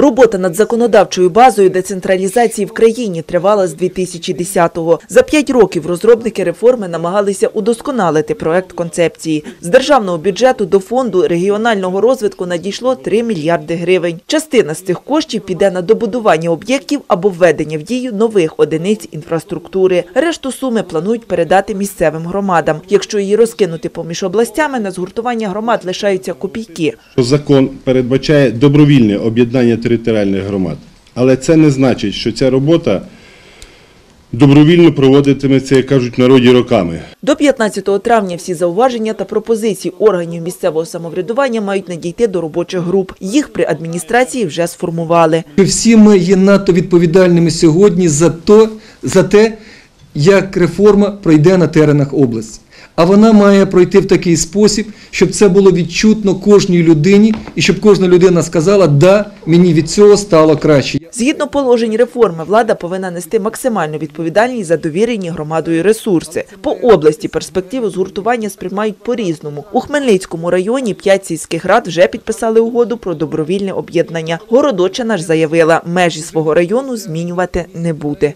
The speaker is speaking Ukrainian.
Робота над законодавчою базою децентралізації в країні тривала з 2010-го. За п'ять років розробники реформи намагалися удосконалити проект концепції. З державного бюджету до фонду регіонального розвитку надійшло 3 мільярди гривень. Частина з цих коштів піде на добудування об'єктів або введення в дію нових одиниць інфраструктури. Решту суми планують передати місцевим громадам. Якщо її розкинути поміж областями, на згуртування громад лишаються копійки. закон передбачає добровільне об'єднання територіальних громад. Але це не значить, що ця робота добровільно проводитиметься, як кажуть в народі, роками. До 15 травня всі зауваження та пропозиції органів місцевого самоврядування мають надійти до робочих груп. Їх при адміністрації вже сформували. Всі ми є надто відповідальними сьогодні за, то, за те, як реформа пройде на теренах області. А вона має пройти в такий спосіб, щоб це було відчутно кожній людині, і щоб кожна людина сказала, да, мені від цього стало краще. Згідно положень реформи, влада повинна нести максимальну відповідальність за довірені громадою ресурси. По області перспективу згуртування сприймають по-різному. У Хмельницькому районі п'ять сільських рад вже підписали угоду про добровільне об'єднання. Городочина ж заявила, межі свого району змінювати не буде.